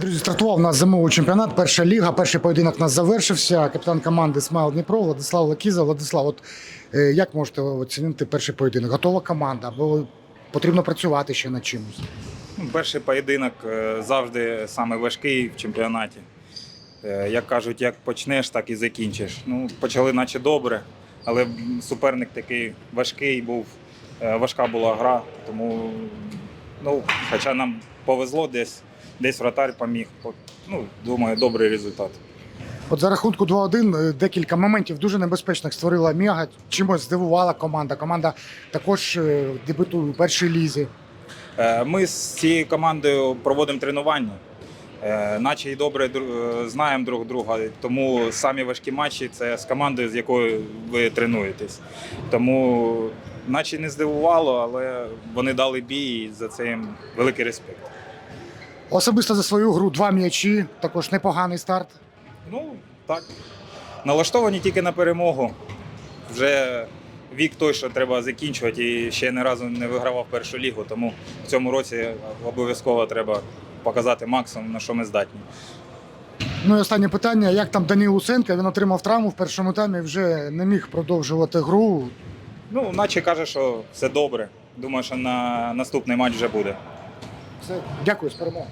Друзі, стартував у нас зимовий чемпіонат, перша ліга, перший поєдинок у нас завершився. Капітан команди Смайл Дніпро, Владислав Лакіза. Владислав, от е, як можете оцінити перший поєдинок? Готова команда або потрібно працювати ще над чимось? Ну, Перший поєдинок е, завжди саме важкий в чемпіонаті. Е, Як кажуть, як почнеш, так і закінчиш. Ну, почали наче добре, але суперник такий важкий був, е, важка була гра, тому ну, хоча нам повезло десь, десь вратар поміг. Ну, думаю, добрий результат. От за рахунку 2-1 е, декілька моментів дуже небезпечних створила Мега. Чимось здивувала команда. Команда також е, дебютує у першій лізі. Е, Ми з цією командою проводимо тренування, наче і добре знаємо друг друга. Тому самі важкі матчі це з командою, з якою ви тренуєтесь. Тому, наче не здивувало, але вони дали бій і за це їм великий респект. Особисто за свою гру два м'ячі, також непоганий старт. Ну, так. Налаштовані тільки на перемогу. Вже вік той, що треба закінчувати, і ще ні разу не вигравав першу лігу, тому в цьому році обов'язково треба показати максимум, на що ми здатні. Ну і останнє питання: як там Данил Луценко? Він отримав травму в першому таймі, вже не міг продовжувати гру. Ну, наче каже, що все добре. Думаю, що на наступний матч вже буде. Все, дякую з перемогою.